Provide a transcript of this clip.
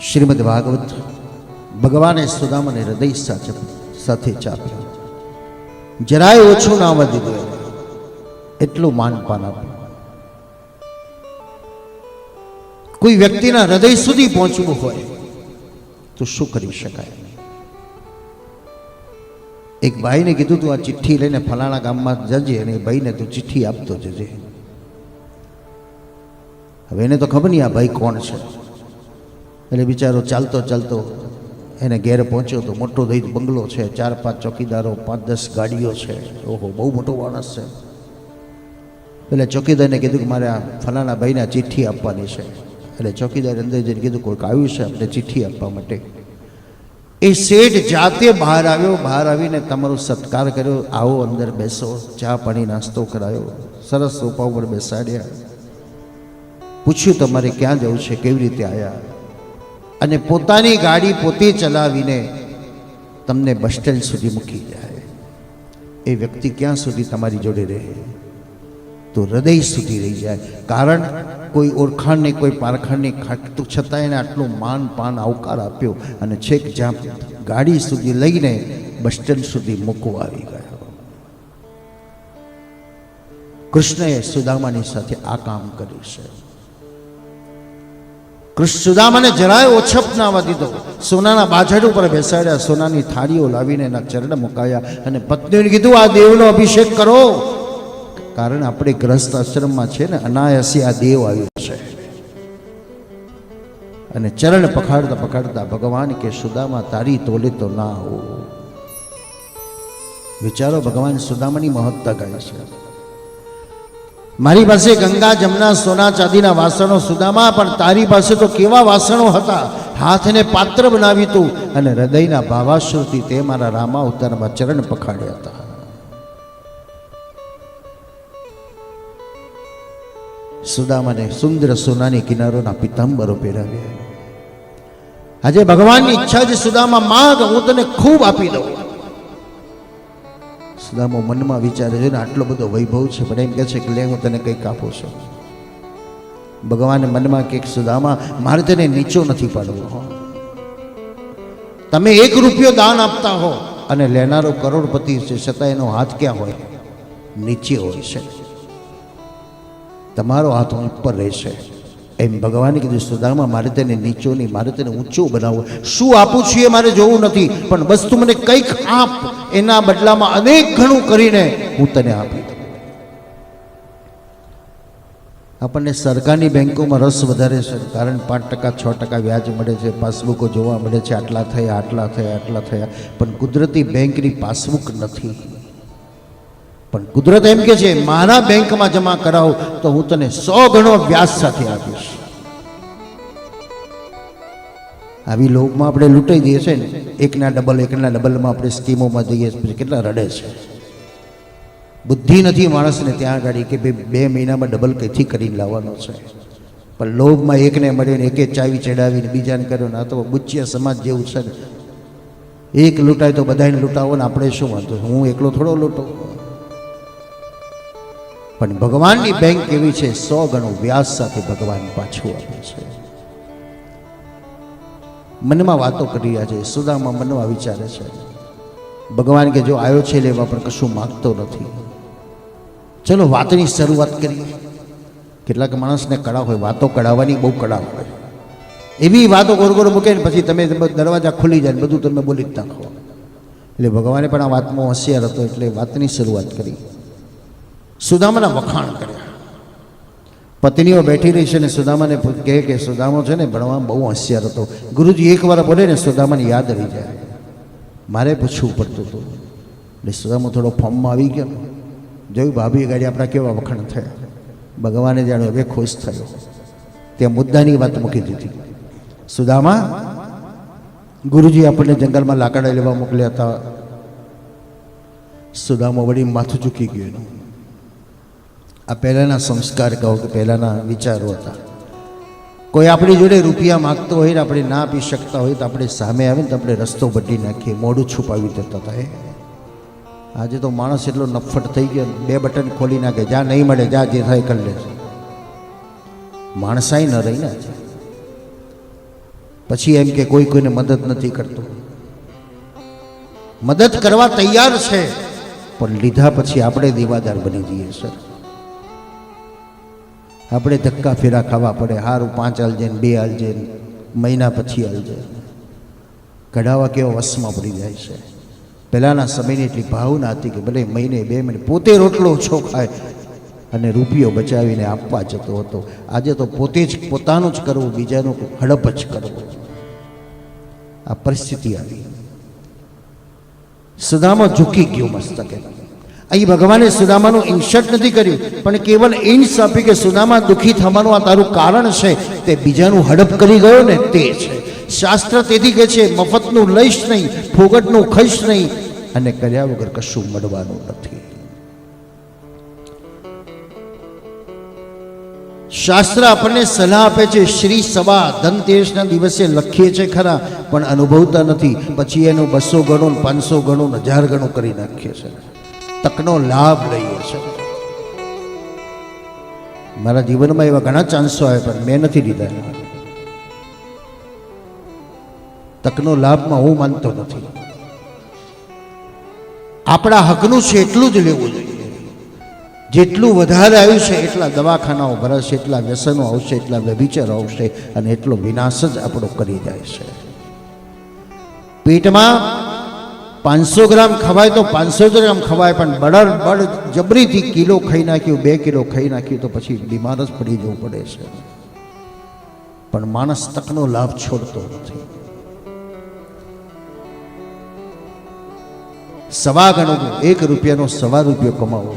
શ્રીમદ ભાગવત ભગવાને સુદામને હૃદય સાચે સાથે ચાપ્યો. જરાય ઓછું ના આવવા દીધું. એટલું માનપાન આપ્યું. કોઈ વ્યક્તિના હૃદય સુધી પહોંચવું હોય તો શું કરી શકાય? એક ભાઈને કીધું, તું આ ચિઠ્ઠી લઈને ફલાણા ગામમાં જજે અને એ ભાઈને તું ચિઠ્ઠી આપતો જજે. હવે એને તો ખબર નહીં આ ભાઈ કોણ છે. એટલે બિચારો ચાલતો ચાલતો એને ઘેર પહોંચ્યો તો મોટો દઈ બંગલો છે, ચાર પાંચ ચોકીદારો, પાંચ દસ ગાડીઓ છે. ઓહો, બહુ મોટો માણસ છે. એટલે ચોકીદારને કીધું કે મારે આ ફલાણા ભાઈને ચિઠ્ઠી આપવાની છે. એટલે ચોકીદાર અંદર જઈને કીધું, કોઈક આવ્યું છે આપણે ચિઠ્ઠી આપવા માટે? એ શેઠ જાતે બહાર આવ્યો, બહાર આવીને તમારો સત્કાર કર્યો, આવો અંદર બેસો, ચા પાણી નાસ્તો કરાયો. સરસ સોફા ઉપર બેસાડ્યા. પૂછ્યું, તમારે ક્યાં જવું છે? કેવી રીતે આવ્યા અને પોતાની ગાડી પોતે ચલાવીને તમને બસ સ્ટેન્ડ સુધી મૂકી જાય. એ વ્યક્તિ ક્યાં સુધી તમારી જોડે રહે? તો હૃદય સુધી રહી જાય. કારણ કોઈ ઓળખાણ નહીં કોઈ પારખાણ નહીં ખાટતું છતાં એને આટલું માન પાન આવકાર આપ્યો અને છેક જ્યાં ગાડી સુધી લઈને બસ સ્ટેન્ડ સુધી મૂકવા આવી ગયો. કૃષ્ણએ સુદામાની સાથે આ કામ કર્યું છે. કૃષ્ણ સુદામાને જરાય ઓછપ ના આવવા દીધો સોનાના બાજડ ઉપર બેસાડ્યા, સોનાની થાળીઓ લાવીને એના ચરણ મુકાયા અને પત્નીને કીધું, આ દેવનો અભિષેક કરો. કારણ આપણે ગ્રસ્ત આશ્રમમાં છે ને, અનાયાસી આ દેવ આવ્યો છે. અને ચરણ પખાડતા પખાડતા ભગવાન કે, સુદામા, તારી તોલે તો ના હો. વિચારો, ભગવાન સુદામાની મહત્તા ગાય છે? મારી પાસે ગંગા, જમના, સોના ચાંદીના વાસણો સુદામા, પણ તારી પાસે તો કેવા વાસણો હતા? હાથને પાત્ર બનાવી તું અને હૃદયના ભાવાશ્રુતિ તે મારા રામા ઉતારમાં ચરણ પખાડ્યા હતા. સુદામાને સુંદર સોનાની કિનારોના પિતાંબરો પહેરાવ્યા. આજે ભગવાનની ઈચ્છા છે સુદામા માગ, હું તને ખૂબ આપી દઉં. સુદામો મનમાં વિચારે છે ને, આટલો બધો વૈભવ છે, પણ એમ કહે છે કે, લે, હું તને કંઈક આપું છું. ભગવાને મનમાં કંઈક સુદામા, મારે તેને નીચો નથી પાડવો તમે એક રૂપિયો દાન આપતા હો અને લેનારો કરોડપતિ છે, છતાં એનો હાથ ક્યાં હોય? નીચે હોય છે. તમારો હાથ ઉપર રહેશે. એમ ભગવાને કીધું, સુદામા, મારે તેને નીચો નહીં, મારે તેને ઊંચો બનાવવો. શું આપું છું એ મારે જોવું નથી, પણ વસ્તુ મને કંઈક આપ. એના બદલામાં અનેક ઘણું કરીને હું તને આપી. દઉં આપણને સરકારની બેંકોમાં રસ વધારે છે, કારણ પાંચ ટકા, છ ટકા વ્યાજ મળે છે, પાસબુકો જોવા મળે છે, આટલા થયા આટલા થયા આટલા થયા. પણ કુદરતી બેંકની પાસબુક નથી. પણ કુદરત એમ કે છે, મારા બેંકમાં જમા કરાવો તો હું તને સો ગણો વ્યાજ સાથે આપીશ. આવી લોભમાં આપણે લૂંટાઈ દઈએ છે ને એકના ડબલ એકના ડબલમાં આપણે સ્કીમોમાં જઈએ છીએ, કેટલા રડે છે. બુદ્ધિ નથી માણસને ત્યાં આગળ કે ભાઈ બે મહિનામાં ડબલ કઈથી કરીને લાવવાનો છે. પણ લોભમાં એકને મળીને એકે ચાવી ચડાવીને બીજાને કર્યો ને આ તો બુચ્ચિયા સમાજ જેવું છે ને. એક લૂંટાય તો બધાને લૂંટાવો ને આપણે શું વાંધો? હું એકલો થોડો લૂંટો. પણ ભગવાનની બેંક એવી છે સો ગણો વ્યાસ સાથે ભગવાન પાછું આપે છે. મનમાં વાતો કરી રહ્યા છે, સુદામાં મનમાં વિચારે છે. ભગવાન કે જો આવ્યો છે લેવા પણ કશું માગતો નથી. ચલો વાતની શરૂઆત કરીએ. કેટલાક માણસને કળા હોય, વાતો કઢાવવાની બહુ કળા હોય. એવી વાતો ગોર ગોર મૂકે ને પછી તમે દરવાજા ખુલી જાય ને બધું તમે બોલી જ નાખો. એટલે ભગવાને પણ આ વાતમાં હોશિયાર હતો એટલે વાતની શરૂઆત કરી. સુદામાના વખાણ કર્યા. પત્નીઓ બેઠી રહી છે ને સુદામાને કહે કે સુદામો છે ને ભણવામાં બહુ હોશિયાર હતો. ગુરુજી એકવાર બોલે ને સુદામાને યાદ રહી જાય. મારે પૂછવું પડતું હતું. એટલે સુદામો થોડો ફોર્મમાં આવી ગયો. જોયું ભાભી ગાડી આપણા કેવા વખાણ થયા. ભગવાને જાણે હવે ખુશ થયો. ત્યાં મુદ્દાની વાત મૂકી દીધી. સુદામા, ગુરુજી આપણને જંગલમાં લાકડા લેવા મોકલ્યા હતા. સુદામો વળી માથું ચૂકી ગયું એનું. આ પહેલાંના સંસ્કાર કહો કે પહેલાંના વિચારો હતા. કોઈ આપણી જોડે રૂપિયા માગતો હોય ને આપણે ના આપી શકતા હોય તો આપણે સામે આવે ને તો આપણે રસ્તો બદલી નાખીએ, મોઢું છુપાવી દેતા હતા એ આજે તો માણસ એટલો નફટ થઈ ગયો, બે બટન ખોલી નાખે જા નહીં મળે જા જે થાય કરી લે માણસાઈ ન રહી ને પછી એમ કે કોઈ કોઈને મદદ નથી કરતો. મદદ કરવા તૈયાર છે, પણ લીધા પછી આપણે દીવાદાર બની જઈએ, સર. આપણે ધક્કા ફેરા ખાવા પડે. સારું પાંચ હાલજે બે હાલજે મહિના પછી હાલજે કઢાવા કેવા વસમાં પડી જાય છે. પહેલાંના સમયની એટલી ભાવના હતી કે ભલે મહિને, બે મહિને, પોતે રોટલો ઓછો ખાય અને રૂપિયો બચાવીને આપવા જતો હતો. આજે તો પોતે જ, પોતાનું જ કરવું, બીજાનું હડપ જ કરવું. આ પરિસ્થિતિ આવી. સદામાં ઝૂકી ગયો મસ્તકે. અહીં ભગવાને સુદામાનું ઇન્સર્ટ નથી કર્યું, પણ કેવલ ઇન્સ આપી કે સુદામા દુઃખી થવાનું આ તારું કારણ છે, તે બીજાનું હડપ કરી ગયો ને તે છે. શાસ્ત્ર તેથી કહે છે, મફતનું લઈશ નહીં, ફોગટનું ખઈશ નહીં, અને કર્યા વગર કશું મળવાનું નથી. શાસ્ત્ર આપણને સલાહ આપે છે, શ્રી સભા ધનતેરસના દિવસે લખીએ છે ખરા, પણ અનુભવતા નથી. પછી એનું બસો ગણું પાંચસો ગણું હજાર ગણું કરી નાખીએ છે. તકનો લાભ લઈએ છે મારા જીવનમાં એવા ઘણા ચાન્સો આવ્યા પણ મેં નથી લીધા. તકનો લાભમાં હું માનતો નથી. આપણા હકનું છે એટલું જ લેવું જોઈએ. જેટલું વધારે આવ્યું છે એટલા દવાખાનાઓ ભરાશે, એટલા વ્યસનો આવશે, એટલા વ્યભિચારો આવશે, અને એટલો વિનાશ જ આપણો કરી જાય છે. પેટમાં પાંચસો ગ્રામ ખવાય તો પાંચસો ગ્રામ ખવાય, પણ બળર બળ જબરીથી કિલો ખાઈ નાખ્યું, બે કિલો ખાઈ નાખ્યું, તો પછી બીમાર જ પડી જવું પડે છે. પણ માણસ તકનો લાભ છોડતો નથી. સવા ગણો એક રૂપિયાનો સવા રૂપિયો કમાવો.